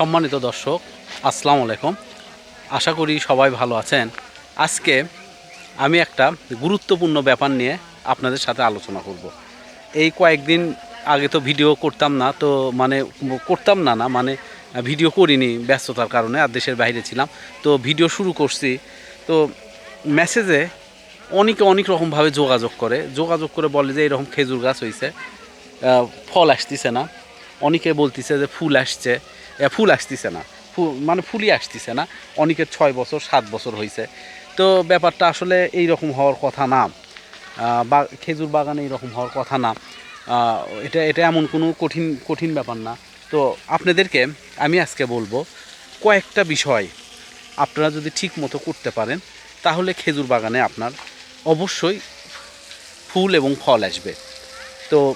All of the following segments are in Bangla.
সম্মানিত দর্শক, আসসালামু আলাইকুম। আশা করি সবাই ভালো আছেন। আজকে আমি একটা গুরুত্বপূর্ণ ব্যাপার নিয়ে আপনাদের সাথে আলোচনা করব। এই কয়েকদিন আগে তো ভিডিও করতাম না, তো মানে করতাম না না মানে ভিডিও করিনি ব্যস্ততার কারণে, আর দেশের বাইরে ছিলাম। তো ভিডিও শুরু করছি। তো মেসেজে অনেকে অনেক রকমভাবে যোগাযোগ করে। যোগাযোগ করে বলে যে এরকম খেজুর গাছ হয়েছে ফল আসতেছে না। অনেকে বলতেছে যে ফুল আসছে। ফুল আসতেছে না। মানে ফুলই আসতেছে না। অনেকের ছয় বছর, সাত বছর হয়েছে তো ব্যাপারটা আসলে এই রকম হওয়ার কথা না। বা, খেজুর বাগানে এইরকম হওয়ার কথা না। এটা এটা এমন কোনো কঠিন কঠিন ব্যাপার না। তো আপনাদেরকে আমি আজকে বলব, কয়েকটা বিষয় আপনারা যদি ঠিক মতো করতে পারেন, তাহলে খেজুর বাগানে আপনার অবশ্যই ফুল এবং ফল আসবে। তো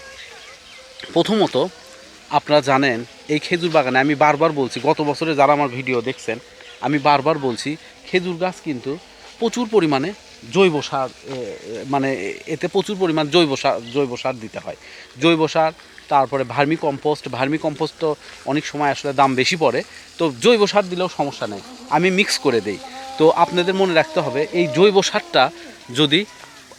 প্রথমত আপনারা জানেন, এই খেজুর বাগানে আমি বারবার বলছি, গত বছরে যারা আমার ভিডিও দেখছেন, আমি বারবার বলছি, খেজুর গাছ কিন্তু প্রচুর পরিমাণে জৈব সার মানে এতে প্রচুর পরিমাণ জৈব সার জৈব সার দিতে হয়। জৈব সার, তারপরে ভার্মি কম্পোস্ট ভার্মি কম্পোস্ট তো অনেক সময় আসলে দাম বেশি পড়ে, তো জৈব সার দিলেও সমস্যা নেই। আমি মিক্স করে দেই। তো আপনাদের মনে রাখতে হবে, এই জৈব সারটা যদি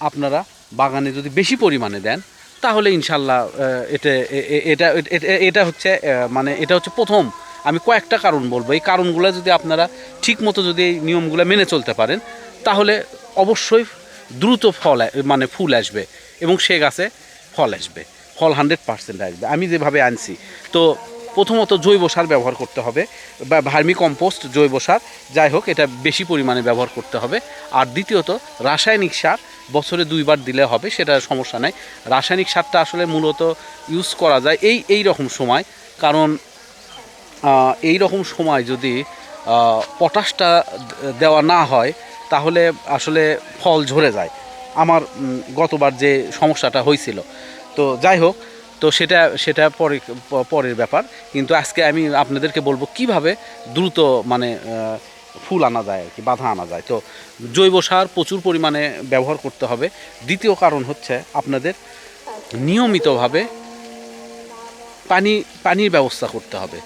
আপনারা বাগানে যদি বেশি পরিমাণে দেন তাহলে ইনশাল্লাহ এটা এটা- এটা হচ্ছে মানে এটা হচ্ছে প্রথম। আমি কয়েকটা কারণ বলব। এই কারণগুলো যদি আপনারা ঠিক মতো যদি এই নিয়মগুলো মেনে চলতে পারেন, তাহলে অবশ্যই দ্রুত ফল মানে ফুল আসবে এবং সে গাছে ফল আসবে। ফল হান্ড্রেড পার্সেন্ট আসবে। আমি যেভাবে আনছি। তো প্রথমত জৈব সার ব্যবহার করতে হবে বা ভার্মি কম্পোস্ট জৈব সার। যাই হোক, এটা বেশি পরিমাণে ব্যবহার করতে হবে। আর দ্বিতীয়ত রাসায়নিক সার বছরে দুইবার দিলে হবে, সেটা সমস্যা নাই। রাসায়নিক সারটা আসলে মূলত ইউজ করা যায় এই এই রকম সময়। কারণ এই রকম সময় যদি পটাশটা দেওয়া না হয়, তাহলে আসলে ফল ঝরে যায়। আমার গতবার যে সমস্যাটা হয়েছিল। তো যাই হোক, তো সেটা সেটা পরে পরের ব্যাপার। কিন্তু আজকে আমি আপনাদেরকে বলব কীভাবে দ্রুত মানে ফুল আনা যায় আর কি, বাধা আনা যায়। তো জৈব সার প্রচুর পরিমাণে ব্যবহার করতে হবে। দ্বিতীয় কারণ হচ্ছে আপনাদের নিয়মিতভাবে পানি, পানির ব্যবস্থা করতে হবে।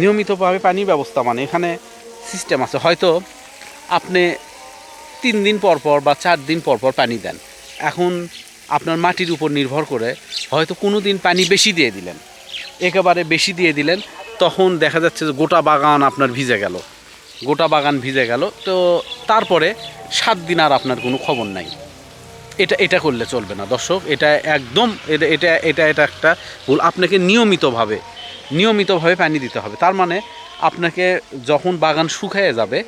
নিয়মিতভাবে পানির ব্যবস্থা মানে এখানে সিস্টেম আছে। হয়তো আপনি তিন দিন পর পর বা চার দিন পর পর পানি দেন। এখন আপনার মাটির উপর নির্ভর করে হয়তো কোনো দিন পানি বেশি দিয়ে দিলেন। একেবারে বেশি দিয়ে দিলেন, তখন দেখা যাচ্ছে যে গোটা বাগান আপনার ভিজে গেল। গোটা বাগান ভিজে গেল। তো তারপরে সাত দিন আর আপনার কোনো খবর নাই। এটা এটা করলে চলবে না। দর্শক, এটা একদম, এটা এটা এটা এটা একটা ভুল। আপনাকে নিয়মিতভাবে নিয়মিতভাবে পানি দিতে হবে। তার মানে আপনাকে যখন বাগান শুকিয়ে যাবে,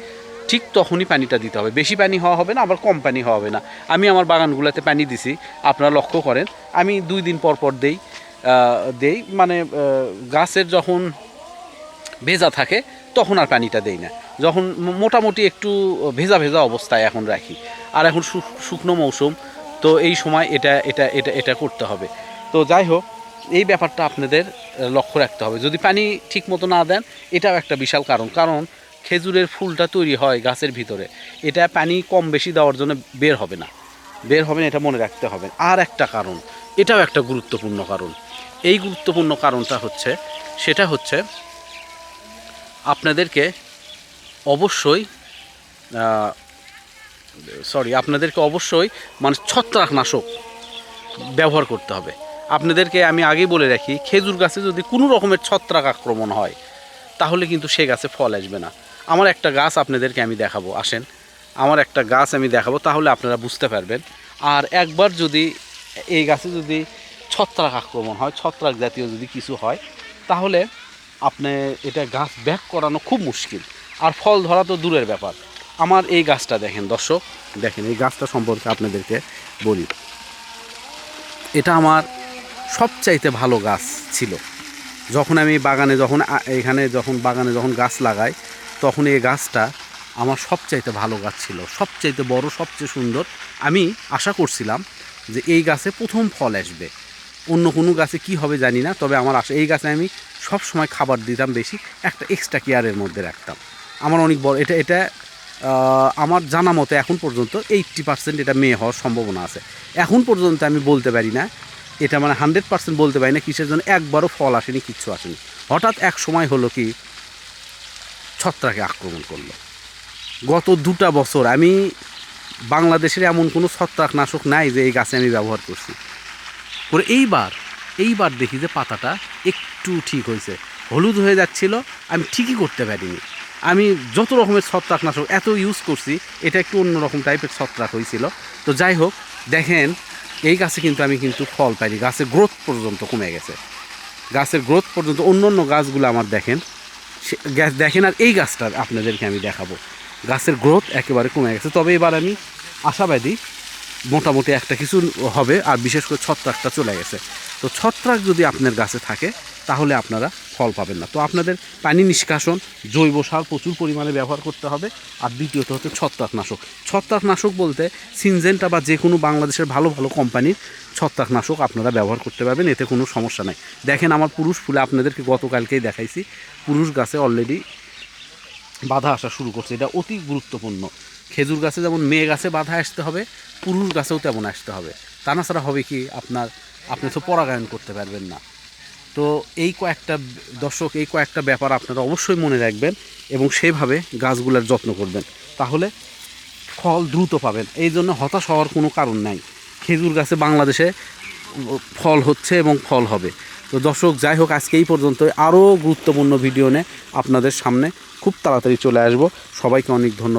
ঠিক তখনই পানিটা দিতে হবে। বেশি পানি হওয়া হবে না, আবার কম পানি হওয়া হবে না। আমি আমার বাগানগুলোতে পানি দিছি, আপনারা লক্ষ্য করেন। আমি দুই দিন পর পর দেই দেই। মানে গাছের যখন ভেজা থাকে তখন আর পানিটা দেই না। যখন মোটামুটি একটু ভেজা ভেজা অবস্থায় এখন রাখি। আর এখন শুকনো মৌসুম, তো এই সময় এটা এটা এটা এটা করতে হবে। তো যাই হোক, এই ব্যাপারটা আপনাদের লক্ষ্য রাখতে হবে। যদি পানি ঠিক মতো না দেন, এটাও একটা বিশাল কারণ। কারণ খেজুরের ফুলটা তৈরি হয় গাছের ভিতরে। এটা পানি কম বেশি দেওয়ার জন্য বের হবে না। বের হবে না এটা মনে রাখতে হবে। আর একটা কারণ, এটাও একটা গুরুত্বপূর্ণ কারণ। এই গুরুত্বপূর্ণ কারণটা হচ্ছে, সেটা হচ্ছে আপনাদেরকে অবশ্যই সরি আপনাদেরকে অবশ্যই মানে ছত্রাকনাশক ব্যবহার করতে হবে। আপনাদেরকে আমি আগেই বলে রাখি, খেজুর গাছে যদি কোনো রকমের ছত্রাক আক্রমণ হয়, তাহলে কিন্তু সে গাছে ফল আসবে না। আমার একটা গাছ আপনাদেরকে আমি দেখাবো, আসেন। আমার একটা গাছ আমি দেখাবো, তাহলে আপনারা বুঝতে পারবেন। আর একবার যদি এই গাছে যদি ছত্রাক আক্রমণ হয়, ছত্রাক জাতীয় যদি কিছু হয়, তাহলে আপনি এটা গাছ ব্যাক করানো খুব মুশকিল। আর ফল ধরা তো দূরের ব্যাপার। আমার এই গাছটা দেখেন দর্শক, দেখেন এই গাছটা সম্পর্কে আপনাদেরকে বলি। এটা আমার সবচাইতে ভালো গাছ ছিল। যখন আমি বাগানে যখন এখানে যখন বাগানে যখন গাছ লাগাই, তখন এই গাছটা আমার সবচাইতে ভালো গাছ ছিল। সবচাইতে বড়, সবচেয়ে সুন্দর। আমি আশা করছিলাম যে এই গাছে প্রথম ফল আসবে। অন্য কোনো গাছে কি হবে জানি না, তবে আমার আশা, এই গাছে আমি সব সময় খাবার দিতাম বেশি, একটা এক্সট্রা কেয়ারের মধ্যে রাখতাম। আমার অনেক বড়, এটা এটা আমার জানা মতো এখন পর্যন্ত এইট্টি পার্সেন্ট এটা মেয়ে হওয়ার সম্ভাবনা আছে। এখন পর্যন্ত আমি বলতে পারি না, এটা মানে হান্ড্রেড পার্সেন্ট বলতে পারি না কিসের জন্য একবারও ফল আসেনি, কিচ্ছু আসেনি। হঠাৎ এক সময় হলো কি, ছত্রাকে আক্রমণ করল। গত দুটা বছর আমি বাংলাদেশের এমন কোনো ছত্রাকনাশক নাই যে এই গাছে আমি ব্যবহার করছি। করে এইবার এইবার দেখি যে পাতাটা একটু ঠিক হয়েছে। হলুদ হয়ে যাচ্ছিল, আমি ঠিকই করতে পারিনি। আমি যত রকমের ছত্রাকনাশক এত ইউজ করছি, এটা একটু অন্যরকম টাইপের ছত্রাক হয়েছিল। তো যাই হোক, দেখেন, এই গাছে কিন্তু আমি কিন্তু ফল পাইনি। গাছের গ্রোথ পর্যন্ত কমে গেছে। গাছের গ্রোথ পর্যন্ত অন্য অন্য গাছগুলো আমার দেখেন গ্যাস দেখেন আর এই গাছটা আপনাদেরকে আমি দেখাবো। গাছের গ্রোথ একেবারে কমে গেছে। তবে এবার আমি আশাবাদী মোটামুটি একটা কিছু হবে, আর বিশেষ করে ছত্রাকটা চলে গেছে। তো ছত্রাক যদি আপনার গাছে থাকে, তাহলে আপনারা ফল পাবেন না। তো আপনাদের পানি নিষ্কাশন, জৈব সার প্রচুর পরিমাণে ব্যবহার করতে হবে, আর দ্বিতীয়ত হচ্ছে ছত্রাকনাশক। ছত্রাকনাশক বলতে সিনজেন্টা বা যে কোনো বাংলাদেশের ভালো ভালো কোম্পানির ছত্রাকনাশক আপনারা ব্যবহার করতে পারবেন, এতে কোনো সমস্যা নাই। দেখেন আমার পুরুষ ফুলে আপনাদেরকে গতকালকেই দেখাইছি, পুরুষ গাছে অলরেডি বাধা আসা শুরু করছে। এটা অতি গুরুত্বপূর্ণ। খেজুর গাছে যেমন মেয়ে গাছে বাধা আসতে হবে, পুরুষ গাছেও তেমন আসতে হবে। তা না ছাড়া হবে কি আপনার, আপনি তো পরাগায়ন করতে পারবেন না। তো এই কয়েকটা দর্শক, এই কয়েকটা ব্যাপার আপনারা অবশ্যই মনে রাখবেন এবং সেভাবে গাছগুলোর যত্ন করবেন। তাহলে ফল দ্রুত পাবেন। এই জন্য হতাশ হওয়ার কোনো কারণ নাই। খেজুর গাছে বাংলাদেশে ফল হচ্ছে এবং ফল হবে। তো দর্শক, যাই হোক, আজকে এই পর্যন্ত আরও গুরুত্বপূর্ণ ভিডিও নিয়ে আপনাদের সামনে খুব তাড়াতাড়ি চলে আসব। সবাইকে অনেক ধন্যবাদ।